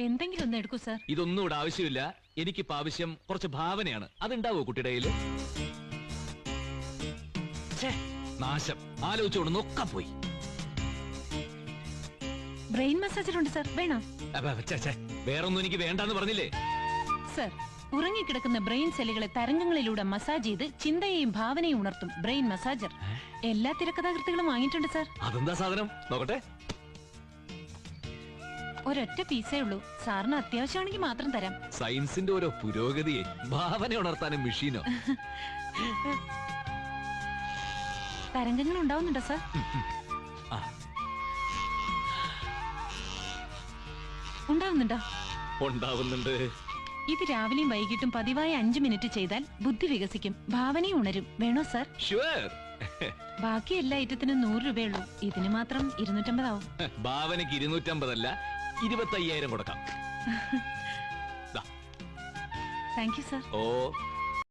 എന്തെങ്കിലും ഒന്ന് എടുക്കൂ സാർ. ഇതൊന്നും ഇവിടെ ആവശ്യമില്ല. എനിക്കിപ്പോ ആവശ്യം കുറച്ച് ഭാവനയാണ്. അതുണ്ടാവോ കുട്ടിയുടെ കയ്യിൽ? നാശം. ആലോചിച്ചോണ്ട് നോക്കാൻ പോയി. ബ്രെയിൻ മസാജർ ഉണ്ട് സാർ. വേണോ? വേറൊന്നും എനിക്ക് വേണ്ടെന്ന് പറഞ്ഞില്ലേ? സർ ഉറങ്ങിക്കിടക്കുന്ന ബ്രെയിൻ സെല്ലുകളെ തരംഗങ്ങളിലൂടെ മസാജ് ചെയ്ത് ചിന്തയെയും ഭാവനയും ഉണർത്തും ബ്രെയിൻ മസാജർ. എല്ലാ തിരക്കഥാകൃത്തുകളും വാങ്ങിയിട്ടുണ്ട് സാർ. അതെന്താ സാധനം? നോക്കട്ടെ. ഒരൊറ്റ പീസേ ഉള്ളൂ. സാറിന് അത്യാവശ്യമാണെങ്കിൽ മാത്രം തരാം. സയൻസിന്റെ ഓരോ പുരോഗതിയെ ഭാവന ഉണർത്താനും മെഷീനോ? തരംഗങ്ങൾ ഉണ്ടാവുന്നുണ്ടോ സാർ. ഉണ്ടാവുന്നുണ്ടോ? ഉണ്ടാവുന്നുണ്ട്. ഇത് രാവിലെയും വൈകിട്ടും പതിവായി അഞ്ചു മിനിറ്റ് ചെയ്താൽ ബുദ്ധി വികസിക്കും ഭാവനയും ഉണരും. വേണോ സാർ? ഷുവർ ബാക്കി എല്ലാ ഐറ്റത്തിനും നൂറ് രൂപയുള്ളൂ ഇതിന് മാത്രം ഇരുന്നൂറ്റമ്പതാവും. ഭാവനക്ക് ഇരുന്നൂറ്റമ്പതല്ല ഇരുപത്തയ്യായിരം കൊടുക്കാം. Thank you sir oh